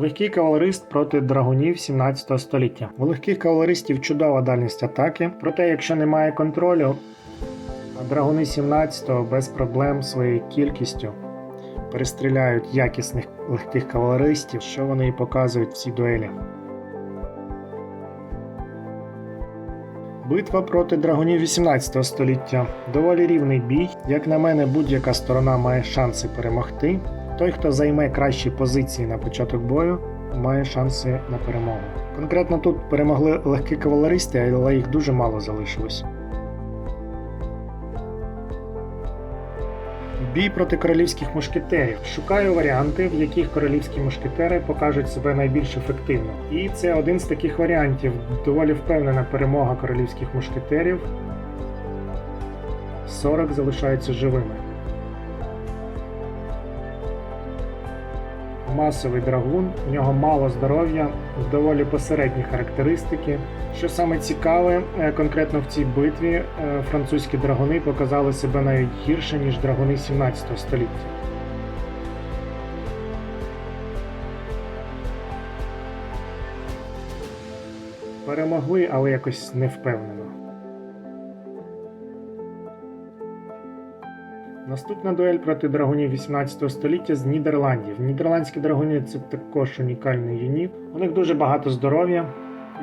Легкий кавалерист проти драгунів 17 століття. У легких кавалеристів чудова дальність атаки, проте, якщо немає контролю, драгуни 17-го без проблем своєю кількістю перестріляють якісних легких кавалеристів, що вони і показують в цій дуелі. Битва проти драгунів 18 століття. Доволі рівний бій. Як на мене, будь-яка сторона має шанси перемогти. Той, хто займе кращі позиції на початок бою, має шанси на перемогу. Конкретно тут перемогли легкі кавалеристи, але їх дуже мало залишилось. Бій проти королівських мушкетерів. Шукаю варіанти, в яких королівські мушкетери покажуть себе найбільш ефективно. І це один з таких варіантів. Доволі впевнена перемога королівських мушкетерів. 40 залишаються живими. Масовий драгун, у нього мало здоров'я, доволі посередні характеристики. Що саме цікаве, е, конкретно в цій битві е, французькі драгуни показали себе навіть гірше, ніж драгуни 17 століття. Перемогли, але якось не Наступна дуель проти драгунів 18 століття з Нідерландів. Нідерландські драгуни це також унікальний юніт. У них дуже багато здоров'я,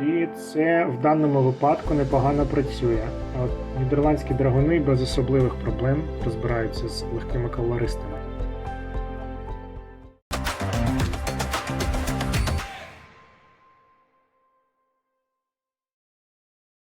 і це в даному випадку непогано працює. От нідерландські драгуни без особливих проблем розбираються з легкими кавалеристами.